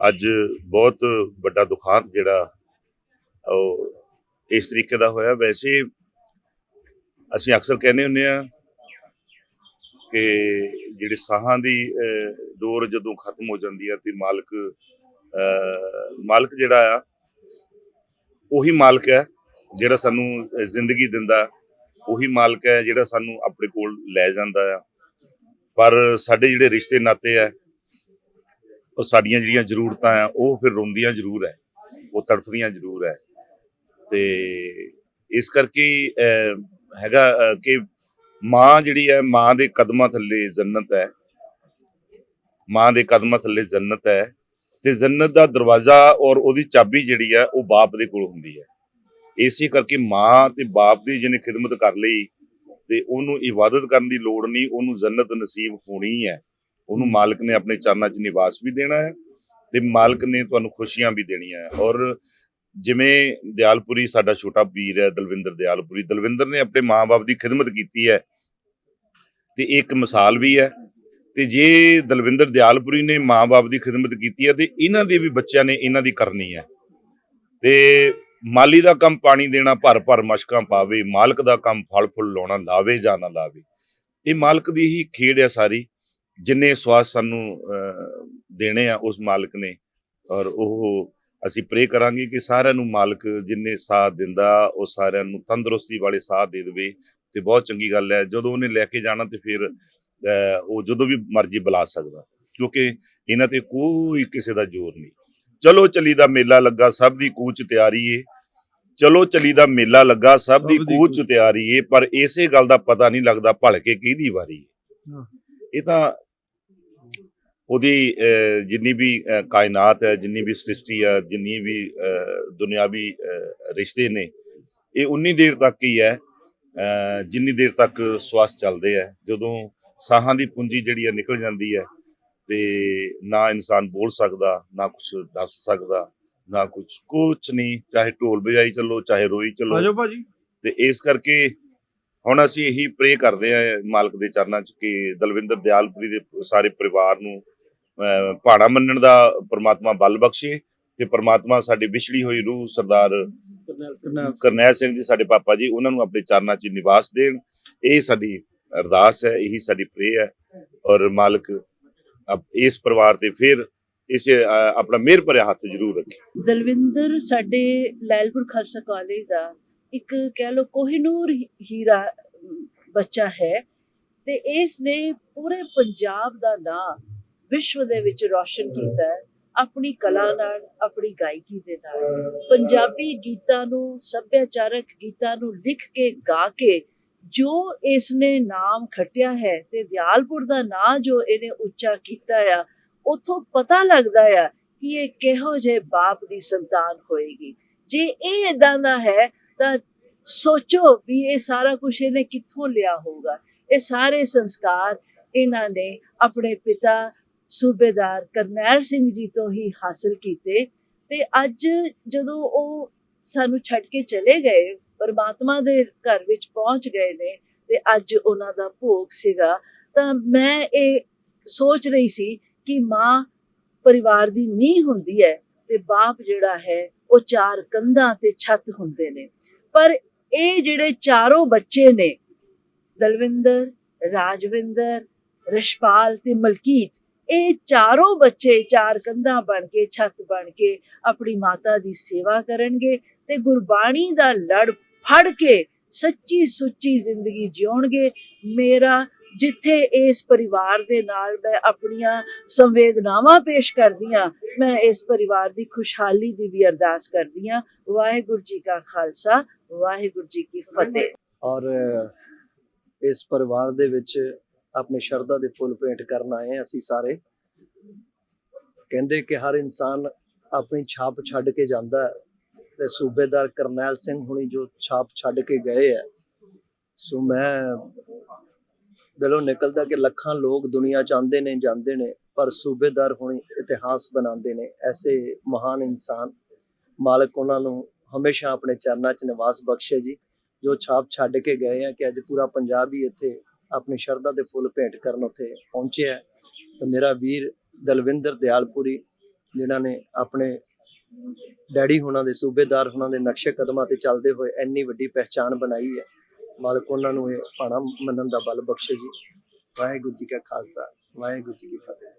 ਅੱਜ ਬਹੁਤ ਵੱਡਾ ਦੁਖਾਂਤ ਜਿਹੜਾ ਉਹ ਇਸ ਤਰੀਕੇ ਦਾ ਹੋਇਆ। ਵੈਸੇ ਅਸੀਂ ਅਕਸਰ ਕਹਿੰਦੇ ਹੁੰਦੇ ਆ ਕਿ ਜਿਹੜੇ ਸਾਹਾਂ ਦੀ ਡੋਰ ਜਦੋਂ ਖਤਮ ਹੋ ਜਾਂਦੀ ਹੈ ਤੇ ਮਾਲਕ ਮਾਲਕ ਜਿਹੜਾ ਆ, ਉਹੀ ਮਾਲਕ ਹੈ ਜਿਹੜਾ ਸਾਨੂੰ ਜ਼ਿੰਦਗੀ ਦਿੰਦਾ। ਉਹੀ ਮਾਲਕ ਹੈ ਜਿਹੜਾ ਸਾਨੂੰ ਆਪਣੇ ਕੋਲ ਲੈ ਜਾਂਦਾ ਆ। ਪਰ ਸਾਡੇ ਜਿਹੜੇ ਰਿਸ਼ਤੇ ਨਾਤੇ ਆ ਉਹ ਸਾਡੀਆਂ ਜਿਹੜੀਆਂ ਜ਼ਰੂਰਤਾਂ ਆ ਉਹ ਫਿਰ ਰੋਂਦੀਆਂ ਜ਼ਰੂਰ ਹੈ ਉਹ ਤੜਫਦੀਆਂ ਜ਼ਰੂਰ ਹੈ ਤੇ ਇਸ ਕਰਕੇ ਅਹ, ਹੈਗਾ ਕਿ ਮਾਂ ਜਿਹੜੀ ਹੈ ਮਾਂ ਦੇ ਕਦਮਾਂ ਥੱਲੇ ਜੰਨਤ ਹੈ ਮਾਂ ਦੇ ਕਦਮਾਂ ਥੱਲੇ ਜੰਨਤ ਹੈ ਤੇ ਜੰਨਤ ਦਾ ਦਰਵਾਜ਼ਾ ਔਰ ਉਹਦੀ ਚਾਬੀ ਜਿਹੜੀ ਹੈ ਉਹ ਬਾਪ ਦੇ ਕੋਲ ਹੁੰਦੀ ਹੈ ਇਸੇ ਕਰਕੇ ਮਾਂ ਤੇ ਬਾਪ ਦੀ ਜਿਹਨੇ ਖਿਦਮਤ ਕਰ ਲਈ ਤੇ ਉਹਨੂੰ ਇਬਾਦਤ ਕਰਨ ਦੀ ਲੋੜ ਨਹੀਂ ਉਹਨੂੰ ਜੰਨਤ ਨਸੀਬ ਹੋਣੀ ਹੈ ਉਹਨੂੰ ਮਾਲਕ ਨੇ ਆਪਣੇ ਚਰਨਾਂ 'ਚ ਨਿਵਾਸ ਵੀ ਦੇਣਾ ਹੈ ਤੇ ਮਾਲਕ ਨੇ ਤੁਹਾਨੂੰ ਖੁਸ਼ੀਆਂ ਵੀ ਦੇਣੀਆਂ ਹੈ। ਔਰ ਜਿਵੇਂ ਦਿਆਲਪੁਰੀ ਸਾਡਾ ਛੋਟਾ ਵੀਰ ਹੈ, ਦਲਵਿੰਦਰ ਦਿਆਲਪੁਰੀ, ਦਲਵਿੰਦਰ ਨੇ ਆਪਣੇ ਮਾਂ-ਬਾਪ ਦੀ ਖਿਦਮਤ ਕੀਤੀ ਹੈ ਤੇ ਇਹ ਇੱਕ ਮਿਸਾਲ ਵੀ ਹੈ ਤੇ ਜੇ ਦਲਵਿੰਦਰ ਦਿਆਲਪੁਰੀ ਨੇ ਮਾਂ-ਬਾਪ ਦੀ ਖਿਦਮਤ ਕੀਤੀ ਹੈ ਤੇ ਇਹਨਾਂ ਦੇ ਵੀ ਬੱਚਿਆਂ ਨੇ ਇਹਨਾਂ ਦੀ ਕਰਨੀ ਹੈ। ਤੇ ਮਾਲੀ ਦਾ ਕੰਮ ਪਾਣੀ ਦੇਣਾ ਭਰ ਭਰ ਮਸ਼ਕਾਂ ਪਾਵੇ, ਮਾਲਕ ਦਾ ਕੰਮ ਫਲ ਫੁੱਲ ਲਾਉਣਾ, ਲਾਵੇ ਜਾਂ ਨਾ ਲਾਵੇ, ਇਹ ਮਾਲਕ ਦੀ ਹੀ ਖੇਡ ਹੈ ਸਾਰੀ। ਜਿੰਨੇ ਸਵਾਸ ਸਾਨੂੰ ਦੇਣੇ ਆ ਉਸ ਮਾਲਕ ਨੇ ਔਰ ਉਹ ਅਸੀਂ ਪ੍ਰੇ ਕਰਾਂਗੇ ਕਿ ਸਾਰਿਆਂ ਨੂੰ ਮਾਲਕ ਜਿੰਨੇ ਸਾਥ ਦਿੰਦਾ ਉਹ ਸਾਰਿਆਂ ਨੂੰ ਤੰਦਰੁਸਤੀ ਵਾਲੇ ਸਾਥ ਦੇ ਦੇਵੇ ਤੇ ਬਹੁਤ ਚੰਗੀ ਗੱਲ ਹੈ ਜਦੋਂ ਉਹਨੇ ਲੈ ਕੇ ਜਾਣਾ ਤੇ ਫਿਰ ਉਹ ਜਦੋਂ ਵੀ ਮਰਜ਼ੀ ਬੁਲਾ ਸਕਦਾ ਕਿਉਂਕਿ ਇਹਨਾਂ ਤੇ ਕੋਈ ਕਿਸੇ ਦਾ ਜ਼ੋਰ ਨਹੀਂ ਚਲੋ ਚਲੀ ਦਾ ਮੇਲਾ ਲੱਗਾ ਸਭ ਦੀ ਕੂਚ ਤਿਆਰੀ ਏ ਚਲੋ ਚਲੀ ਦਾ ਮੇਲਾ ਲੱਗਾ ਸਭ ਦੀ ਕੂਚ। ਤਿਆਰੀ ਏ ਪਰ ਇਸੇ ਗੱਲ ਦਾ ਪਤਾ ਨਹੀਂ ਲੱਗਦਾ ਭਲਕੇ ਕਿਹਦੀ ਵਾਰੀ ਏ। ਇਹ ਤਾਂ ਉਹਦੀ ਜਿੰਨੀ ਵੀ ਕਾਇਨਾਤ ਹੈ ਜਿੰਨੀ ਵੀ ਸ੍ਰਿਸ਼ਟੀ ਹੈ ਜਿੰਨੀ ਵੀ ਦੁਨਿਆਵੀ ਰਿਸ਼ਤੇ ਨੇ ਇਹ ਉਨੀ ਦੇਰ ਤੱਕ ਹੀ ਹੈ ਜਿੰਨੀ ਦੇਰ ਤੱਕ ਸਵਾਸ ਚੱਲਦੇ ਆ ਜਦੋਂ ਸਾਹਾਂ ਦੀ ਪੂੰਜੀ ਜਿਹੜੀ ਹੈ ਨਿਕਲ ਜਾਂਦੀ ਹੈ ਤੇ ਨਾ ਇਨਸਾਨ ਬੋਲ ਸਕਦਾ ਨਾ ਕੁਝ ਦੱਸ ਸਕਦਾ ਨਾ ਕੁਝ ਕੁਝ ਨਹੀਂ ਚਾਹੇ ਢੋਲ ਵਜਾਈ ਚੱਲੋ ਚਾਹੇ ਰੋਈ ਚੱਲੋ। ਆਜੋ ਭਾਜੀ। ਤੇ ਇਸ ਕਰਕੇ ਹੁਣ ਅਸੀਂ ਇਹੀ ਪ੍ਰੇ ਕਰਦੇ ਆ ਮਾਲਕ ਦੇ ਚਰਨਾਂ 'ਚ ਕਿ ਦਲਵਿੰਦਰ ਦਿਆਲਪੁਰੀ ਦੇ ਸਾਰੇ ਪਰਿਵਾਰ ਨੂੰ ਭਾਣਾ ਮੰਨਣ ਦਾ ਪ੍ਰਮਾਤਮਾ ਬਲ ਬਖਸ਼ੇ ਤੇ ਪ੍ਰਮਾਤਮਾ ਸਾਡੀ ਵਿਛੜੀ ਹੋਈ ਰੂਹ ਸਰਦਾਰ ਕਰਨੈਲ ਸਿੰਘ ਜੀ। ਸਾਡੇ ਪਾਪਾ ਜੀ ਉਹਨਾਂ ਨੂੰ ਆਪਣੇ ਚਰਨਾਂ 'ਚ ਨਿਵਾਸ ਦੇਣ। ਇਹ ਸਾਡੀ ਅਰਦਾਸ ਹੈ ਇਹੀ ਸਾਡੀ ਪ੍ਰੇ ਹੈ ਔਰ ਮਾਲਕ ਅਬ ਇਸ ਪਰਿਵਾਰ ਤੇ ਫਿਰ ਇਸੇ ਆਪਣਾ ਮਿਹਰ ਭਰਿਆ ਹੱਥ ਜ਼ਰੂਰ ਰੱਖੇ। ਦਲਵਿੰਦਰ ਸਾਡੇ ਲੈਲਪੁਰ ਖਾਲਸਾ ਕਾਲਜ ਦਾ ਇੱਕ ਕਹਿ ਲੋ ਕੋਹਿਨੂਰ ਹੀਰਾ ਬੱਚਾ ਹੈ ਤੇ ਇਸ ਨੇ ਪੂਰੇ ਪੰਜਾਬ ਦਾ ਨਾਂ ਵਿਸ਼ਵ ਦੇ ਵਿੱਚ ਰੌਸ਼ਨ ਕੀਤਾ ਹੈ, ਆਪਣੀ ਕਲਾ ਨਾਲ, ਆਪਣੀ ਗਾਇਕੀ ਦੇ ਨਾਲ। ਪੰਜਾਬੀ ਗੀਤਾਂ ਨੂੰ, ਸੱਭਿਆਚਾਰਕ ਗੀਤਾਂ ਨੂੰ ਲਿਖ ਕੇ, ਗਾ ਕੇ, ਜੋ ਇਸ ਨੇ ਨਾਮ ਖੱਟਿਆ ਹੈ ਤੇ ਦਿਆਲਪੁਰ ਦਾ ਨਾਂ ਜੋ ਇਹਨੇ ਉੱਚਾ ਕੀਤਾ ਆ, ਉਥੋਂ ਪਤਾ ਲੱਗਦਾ ਆ ਕਿ ਇਹ ਕਿਹੋ ਜਿਹੇ ਬਾਪ ਦੀ ਸੰਤਾਨ ਹੋਏਗੀ। ਜੇ ਇਹ ਇਦਾਂ ਦਾ ਹੈ, ਤਾਂ ਸੋਚੋ ਵੀ ਇਹ ਸਾਰਾ ਕੁਝ ਇਹਨੇ ਕਿੱਥੋਂ ਲਿਆ ਹੋਊਗਾ। ਇਹ ਸਾਰੇ ਸੰਸਕਾਰ ਇਹਨਾਂ ਨੇ ਆਪਣੇ ਪਿਤਾ ਸੂਬੇਦਾਰ ਕਰਨੈਲ ਸਿੰਘ ਜੀ ਤੋਂ ਹੀ ਹਾਸਲ ਕੀਤੇ ਤੇ ਅੱਜ ਜਦੋਂ ਉਹ ਸਾਨੂੰ ਛੱਡ ਕੇ ਚਲੇ ਗਏ, ਪਰਮਾਤਮਾ ਦੇ ਘਰ ਵਿੱਚ ਪਹੁੰਚ ਗਏ ਨੇ ਤੇ ਅੱਜ ਉਹਨਾਂ ਦਾ ਭੋਗ ਸੀਗਾ, ਤਾਂ ਮੈਂ ਇਹ ਸੋਚ ਰਹੀ ਸੀ ਕਿ ਮਾਂ ਪਰਿਵਾਰ ਦੀ ਨੀਂਹ ਹੁੰਦੀ ਹੈ ਤੇ ਬਾਪ ਜਿਹੜਾ ਹੈ ਉਹ ਚਾਰ ਕੰਧਾਂ ਤੇ ਛੱਤ ਹੁੰਦੇ ਨੇ। ਪਰ ਇਹ ਜਿਹੜੇ ਚਾਰੋਂ ਬੱਚੇ ਨੇ, ਦਲਵਿੰਦਰ, ਰਾਜਵਿੰਦਰ ਰਸ਼ਪਾਲ ਤੇ ਮਲਕੀਤ ਇਹ ਚਾਰੋਂ ਬੱਚੇ ਚਾਰ ਕੰਧਾਂ ਬਣ ਕੇ, ਛੱਤ ਬਣ ਕੇ ਆਪਣੀ ਮਾਤਾ ਦੀ ਸੇਵਾ ਕਰਨਗੇ ਤੇ ਗੁਰਬਾਣੀ ਦਾ ਲੜ ਫੜ ਕੇ ਸੱਚੀ ਸੁੱਚੀ ਜ਼ਿੰਦਗੀ ਜਿਉਣਗੇ। ਮੇਰਾ ਜਿੱਥੇ ਇਸ ਪਰਿਵਾਰ ਦੇ ਨਾਲ ਮੈਂ ਆਪਣੀਆਂ ਸੰਵੇਦਨਾਵਾਂ ਪੇਸ਼ ਕਰਦੀ ਹਾਂ, ਮੈਂ ਇਸ ਪਰਿਵਾਰ ਦੀ ਖੁਸ਼ਹਾਲੀ ਦੀ ਵੀ ਅਰਦਾਸ ਕਰਦੀ ਹਾਂ। ਵਾਹਿਗੁਰੂ ਜੀ ਕਾ ਖਾਲਸਾ, ਵਾਹਿਗੁਰੂ ਜੀ ਕੀ ਫਤਿਹ। ਔਰ ਇਸ ਪਰਿਵਾਰ ਦੇ ਵਿੱਚ ਆਪਣੇ ਸ਼ਰਧਾ ਦੇ ਫੁੱਲ ਭੇਂਟ ਕਰਨ ਆਏ ਹਾਂ ਅਸੀਂ ਸਾਰੇ। ਕਹਿੰਦੇ ਕਿ ਹਰ ਇਨਸਾਨ ਆਪਣੀ ਛਾਪ ਛੱਡ ਕੇ ਜਾਂਦਾ ਹੈ ਤੇ ਸੂਬੇਦਾਰ ਕਰਨੈਲ ਸਿੰਘ ਹੁਣੀ ਜੋ ਛਾਪ ਛੱਡ ਕੇ ਗਏ ਹੈ। ਸੋ ਮੈਂ ਦਿਲੋਂ ਨਿਕਲਦਾ ਕਿ ਲੱਖਾਂ ਲੋਕ ਦੁਨੀਆ ਚ ਆਉਂਦੇ ਨੇ, ਜਾਂਦੇ ਨੇ, ਪਰ ਸੂਬੇਦਾਰ ਹੁਣੀ ਇਤਿਹਾਸ ਬਣਾਉਂਦੇ ਨੇ। ਐਸੇ ਮਹਾਨ ਇਨਸਾਨ ਮਾਲਕ ਉਹਨਾਂ ਨੂੰ ਹਮੇਸ਼ਾ ਆਪਣੇ ਚਰਨਾਂ 'ਚ ਨਿਵਾਸ ਬਖਸ਼ੇ ਜੀ, ਜੋ ਛਾਪ ਛੱਡ ਕੇ ਗਏ ਆ ਕਿ ਅੱਜ ਪੂਰਾ ਪੰਜਾਬ ਹੀ ਇੱਥੇ ਆਪਣੀ ਸ਼ਰਧਾ ਦੇ ਫੁੱਲ ਭੇਂਟ ਕਰਨ ਉੱਥੇ ਪਹੁੰਚਿਆ ਤੇ ਮੇਰਾ ਵੀਰ ਦਲਵਿੰਦਰ ਦਿਆਲਪੁਰੀ, ਜਿਨ੍ਹਾਂ ਨੇ ਆਪਣੇ ਡੈਡੀ ਹੁਣਾਂ ਦੇ, ਸੂਬੇਦਾਰ ਹੁਣਾਂ ਦੇ ਨਕਸ਼ੇ ਕਦਮਾਂ ਤੇ ਚੱਲਦੇ ਹੋਏ ਇੰਨੀ ਵੱਡੀ ਪਹਿਚਾਨ ਬਣਾਈ ਹੈ। ਮਾਲਕ ਉਹਨਾਂ ਨੂੰ ਇਹ ਭਾਣਾ ਮੰਨਣ ਦਾ ਬਲ ਬਖਸ਼ੇ ਜੀ। ਵਾਹਿਗੁਰੂ ਜੀ ਕਾ ਖਾਲਸਾ, ਵਾਹਿਗੁਰੂ ਜੀ ਕੀ ਫਤਿਹ।